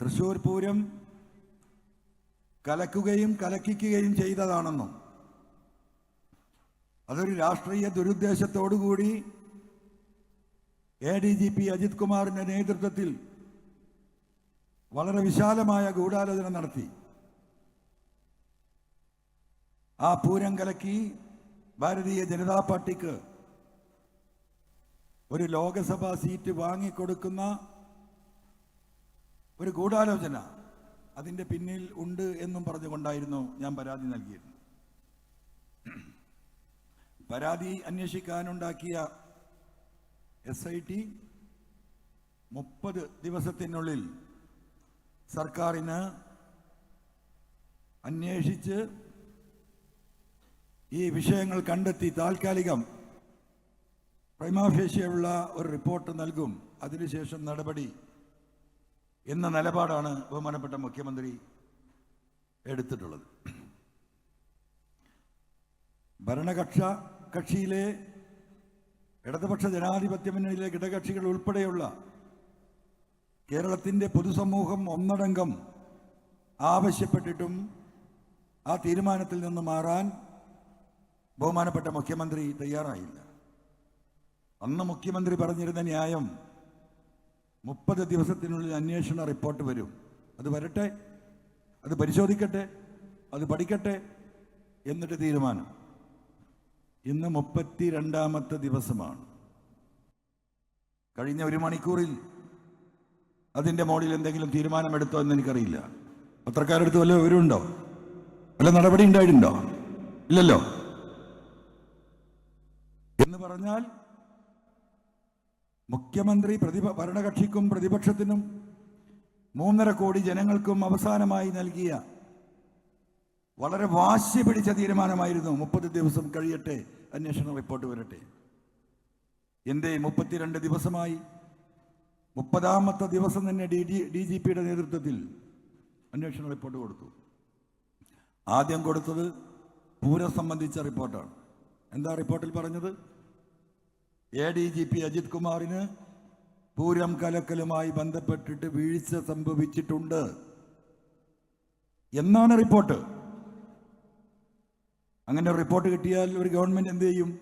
തൃശൂർ പൂരം കലക്കുകയും കലക്കിക്കുകയും ചെയ്തതാണെന്നും അതൊരു രാഷ്ട്രീയ ദുരുദ്ദേശത്തോടുകൂടി A D G P Ajith കുമാറിന്റെ നേതൃത്വത്തിൽ വളരെ വിശാലമായ ഗൂഢാലോചന നടത്തി. ആ പൂരം കലക്കി ഭാരതീയ ജനതാ പാർട്ടിക്ക് ഒരു ലോകസഭാ സീറ്റ് വാങ്ങിക്കൊടുക്കുന്ന ഒരു ഗൂഢാലോചന അതിന്റെ പിന്നിൽ ഉണ്ട് എന്നും പറഞ്ഞുകൊണ്ടായിരുന്നു ഞാൻ പരാതി നൽകിയിരുന്നത് പരാതി അന്വേഷിക്കാനുണ്ടാക്കിയ എസ് ഐ ടി മുപ്പത് ദിവസത്തിനുള്ളിൽ സർക്കാരിന് അന്വേഷിച്ച് ഈ വിഷയങ്ങൾ കണ്ടെത്തി താൽക്കാലികം പ്രൈമാഫേഷ്യയുള്ള ഒരു റിപ്പോർട്ട് നൽകും. അതിനുശേഷം നടപടി എന്ന നിലപാടാണ് ബഹുമാനപ്പെട്ട മുഖ്യമന്ത്രി എടുത്തിട്ടുള്ളത്. ഭരണകക്ഷ കക്ഷിയിലെ ഇടതുപക്ഷ ജനാധിപത്യ മുന്നണിയിലെ ഘടകക്ഷികൾ ഉൾപ്പെടെയുള്ള കേരളത്തിന്റെ പൊതുസമൂഹം ഒന്നടങ്കം ആവശ്യപ്പെട്ടിട്ടും ആ തീരുമാനത്തിൽ നിന്ന് മാറാൻ ബഹുമാനപ്പെട്ട മുഖ്യമന്ത്രി തയ്യാറായില്ല. അന്ന് മുഖ്യമന്ത്രി പറഞ്ഞിരുന്ന ന്യായം മുപ്പത് ദിവസത്തിനുള്ളിൽ അന്വേഷണ റിപ്പോർട്ട് വരും. അത് വരട്ടെ അത് പരിശോധിക്കട്ടെ അത് പഠിക്കട്ടെ എന്നിട്ട് തീരുമാനം. ഇന്ന് മുപ്പത്തി രണ്ടാമത്തെ ദിവസമാണ്. കഴിഞ്ഞ ഒരു മണിക്കൂറിൽ അതിന്റെ മോഡിൽ എന്തെങ്കിലും തീരുമാനമെടുത്തോ എന്ന് എനിക്കറിയില്ല. പത്രക്കാരെടുത്ത് വല്ല വിവരമുണ്ടോ? വല്ല നടപടി ഉണ്ടായിട്ടുണ്ടോ? ഇല്ലല്ലോ? എന്ന് പറഞ്ഞാൽ മുഖ്യമന്ത്രി പ്രതിപ ഭരണകക്ഷിക്കും പ്രതിപക്ഷത്തിനും മൂന്നര കോടി ജനങ്ങൾക്കും അവസാനമായി നൽകിയ വളരെ വാശി പിടിച്ച തീരുമാനമായിരുന്നു മുപ്പത് ദിവസം കഴിയട്ടെ അന്വേഷണ റിപ്പോർട്ട് വരട്ടെ. എന്തേ മുപ്പത്തിരണ്ട് ദിവസമായി? മുപ്പതാമത്തെ ദിവസം തന്നെ ഡി ജി ഡി ജി പിയുടെ നേതൃത്വത്തിൽ അന്വേഷണ റിപ്പോർട്ട് കൊടുത്തു. ആദ്യം കൊടുത്തത് പൂരം സംബന്ധിച്ച റിപ്പോർട്ടാണ്. എന്താ റിപ്പോർട്ടിൽ പറഞ്ഞത്? A D G P Ajith കുമാറിന് പൂരം കലക്കലുമായി ബന്ധപ്പെട്ടിട്ട് വീഴ്ച സംഭവിച്ചിട്ടുണ്ട്. എന്നാണ് റിപ്പോർട്ട്? അങ്ങനെ റിപ്പോർട്ട് കിട്ടിയാൽ ഒരു ഗവൺമെന്റ് എന്ത് ചെയ്യും?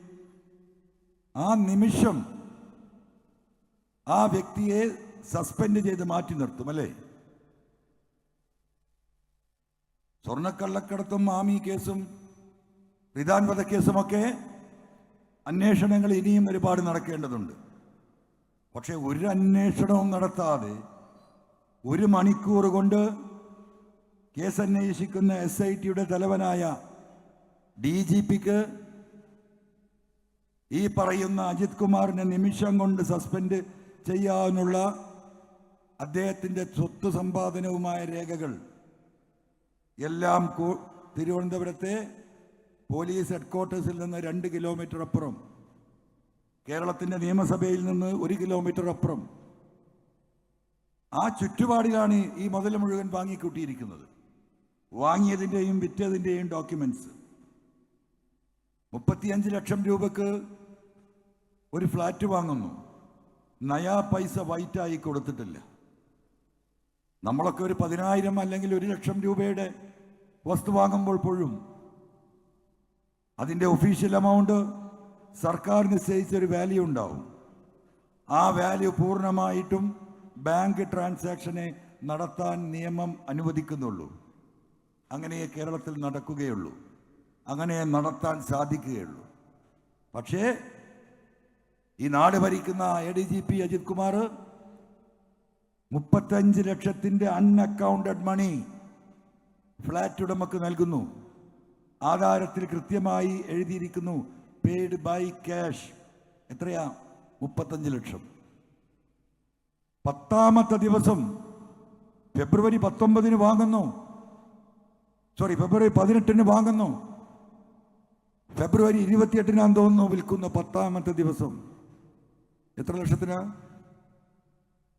ആ നിമിഷം ആ വ്യക്തിയെ സസ്പെൻഡ് ചെയ്ത് മാറ്റി നിർത്തും അല്ലേ? സ്വർണക്കള്ളക്കടത്തും മാമി കേസും റിദാൻ വധക്കേസുമൊക്കെ അന്വേഷണങ്ങൾ ഇനിയും ഒരുപാട് നടക്കേണ്ടതുണ്ട്. പക്ഷെ ഒരു അന്വേഷണവും നടത്താതെ ഒരു മണിക്കൂർ കൊണ്ട് കേസ് അന്വേഷിക്കുന്ന എസ് ഐ ടിയുടെ തലവനായ ഡി ജി പിക്ക് ഈ പറയുന്ന അജിത് കുമാറിനെ നിമിഷം കൊണ്ട് സസ്പെൻഡ് ചെയ്യാനുള്ള അദ്ദേഹത്തിന്റെ സ്വത്ത് സമ്പാദനവുമായ രേഖകൾ എല്ലാം തിരുവനന്തപുരത്തെ പോലീസ് ഹെഡ്ക്വാർട്ടേഴ്സിൽ നിന്ന് രണ്ട് കിലോമീറ്റർ അപ്പുറം കേരളത്തിന്റെ നിയമസഭയിൽ നിന്ന് ഒരു കിലോമീറ്റർ അപ്പുറം ആ ചുറ്റുപാടിലാണ് ഈ മുതൽ മുഴുവൻ വാങ്ങിക്കൂട്ടിയിരിക്കുന്നത്. വാങ്ങിയതിന്റെയും വിറ്റതിന്റെയും ഡോക്യുമെന്റ്സ് മുപ്പത്തിയഞ്ച് ലക്ഷം രൂപക്ക് ഒരു ഫ്ലാറ്റ് വാങ്ങുന്നു. നയാ പൈസ വൈറ്റായി കൊടുത്തിട്ടില്ല. നമ്മളൊക്കെ ഒരു പതിനായിരം അല്ലെങ്കിൽ ഒരു ലക്ഷം രൂപയുടെ വസ്തു വാങ്ങുമ്പോൾ പോഴും അതിന്റെ ഒഫീഷ്യൽ എമൗണ്ട് സർക്കാർ നിശ്ചയിച്ചൊരു വാല്യൂ ഉണ്ടാവും. ആ വാല്യൂ പൂർണമായിട്ടും ബാങ്ക് ട്രാൻസാക്ഷനെ നടത്താൻ നിയമം അനുവദിക്കുന്നുള്ളൂ. അങ്ങനെ കേരളത്തിൽ നടക്കുകയുള്ളൂ. അങ്ങനെ നടത്താൻ സാധിക്കുകയുള്ളൂ. പക്ഷേ ഈ നാട് ഭരിക്കുന്ന A D G P Ajith Kumar മുപ്പത്തഞ്ച് ലക്ഷത്തിന്റെ അൺഅക്കൗണ്ടഡ് മണി ഫ്ലാറ്റ് ഉടമക്ക് നൽകുന്നു. ആധാരത്തിൽ കൃത്യമായി എഴുതിയിരിക്കുന്നു പെയ്ഡ് ബൈ ക്യാഷ് എത്രയാ? മുപ്പത്തഞ്ച് ലക്ഷം. പത്താമത്തെ ദിവസം ഫെബ്രുവരി പത്തൊമ്പതിന് വാങ്ങുന്നു. സോറി ഫെബ്രുവരി പതിനെട്ടിന് വാങ്ങുന്നു. ഫെബ്രുവരി ഇരുപത്തിയെട്ടിനാന്ന് തോന്നുന്നു വിൽക്കുന്ന പത്താമത്തെ ദിവസം. എത്ര ലക്ഷത്തിനാ?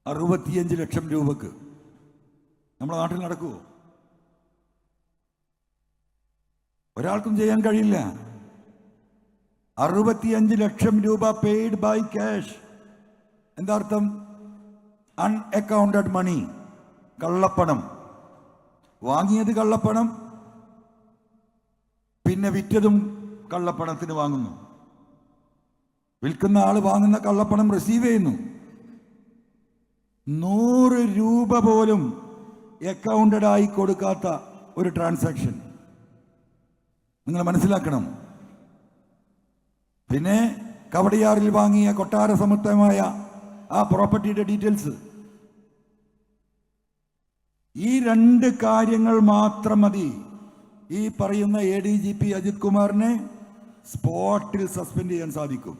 അറുപത്തിയഞ്ച് ലക്ഷം രൂപക്ക്. നമ്മുടെ നാട്ടിൽ നടക്കുമോ ഒരാൾക്കും ചെയ്യാൻ കഴിയില്ല. അറുപത്തിയഞ്ച് ലക്ഷം രൂപ പെയ്ഡ് ബൈ ക്യാഷ് എന്താ അർത്ഥം? അൺഅക്കൗണ്ടഡ് മണി കള്ളപ്പണം. വാങ്ങിയത് കള്ളപ്പണം പിന്നെ വിറ്റതും കള്ളപ്പണത്തിന് വാങ്ങുന്നു. വിൽക്കുന്ന ആൾ വാങ്ങുന്ന കള്ളപ്പണം റിസീവ് ചെയ്യുന്നു. നൂറ് രൂപ പോലും അക്കൗണ്ടഡായി കൊടുക്കാത്ത ഒരു ട്രാൻസാക്ഷൻ നിങ്ങൾ മനസ്സിലാക്കണം. പിന്നെ കവടിയാറിൽ വാങ്ങിയ കൊട്ടാര സമൃദ്ധമായ ആ പ്രോപ്പർട്ടിയുടെ ഡീറ്റെയിൽസ്. ഈ രണ്ട് കാര്യങ്ങൾ മാത്രം മതി. ഈ പറയുന്ന A D G P Ajith കുമാറിനെ സ്പോട്ടിൽ സസ്പെൻഡ് ചെയ്യാൻ സാധിക്കും.